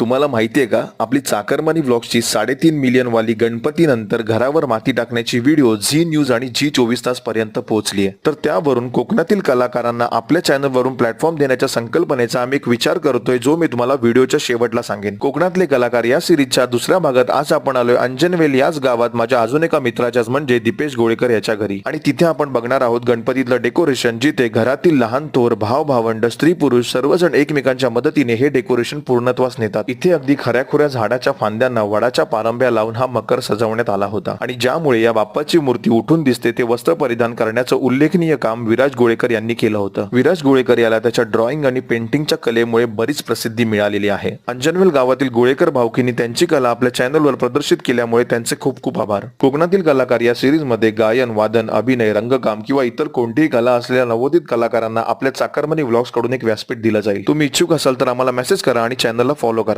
तुम्हाला माहितीये का? आपली चाकरमानी ब्लॉग्सची साडेतीन मिलियन वाली गणपती नंतर घरावर माती टाकण्याची व्हिडिओ झी न्यूज आणि झी चोवीस तास पर्यंत पोहोचली आहे तर त्यावरून कोकणातील कलाकारांना आपल्या चॅनलवरून प्लॅटफॉर्म देण्याच्या संकल्पनेचा आम्ही एक विचार करतोय जो मी तुम्हाला व्हिडिओच्या शेवटला सांगेन. कोकणातले कलाकार या सिरीजच्या दुसऱ्या भागात आज आपण आलोय. अंजनवेल याच गावात माझ्या अजून एका मित्राच्याच म्हणजे दीपेश गोळेकर याच्या घरी. आणि तिथे आपण बघणार आहोत गणपतीतलं डेकोरेशन जिथे घरातील लहान थोर भाव भावंड स्त्री पुरुष सर्वजण एकमेकांच्या मदतीने हे डेकोरेशन पूर्णत्वास नेतात. इथे अगदी खऱ्याखुऱ्या झाडाच्या फांद्यांना वडाच्या पारंब्या लावून हा मकर सजवण्यात आला होता. आणि ज्यामुळे या बाप्पाची मूर्ती उठून दिसते ते वस्त्र परिधान करण्याचं उल्लेखनीय काम विराज गोळेकर यांनी केलं होतं. विराज गोळेकर याला त्याच्या ड्रॉइंग आणि पेंटिंगच्या कलेमुळे बरीच प्रसिद्धी मिळालेली आहे. अंजनवेल गावातील गोळेकर भावकींनी त्यांची कला आपल्या चॅनलवर प्रदर्शित केल्यामुळे त्यांचे खूप खूप आभार. कोकणातील कलाकार या सिरीजमध्ये गायन वादन अभिनय रंगकाम किंवा इतर कोणतीही कला असलेल्या नवोदित कलाकारांना आपल्या चाकरमनी व्लॉग्सकडून एक व्यासपीठ दिलं जाईल. तुम्ही इच्छुक असाल तर आम्हाला मेसेज करा आणि चॅनलला फॉलो करा.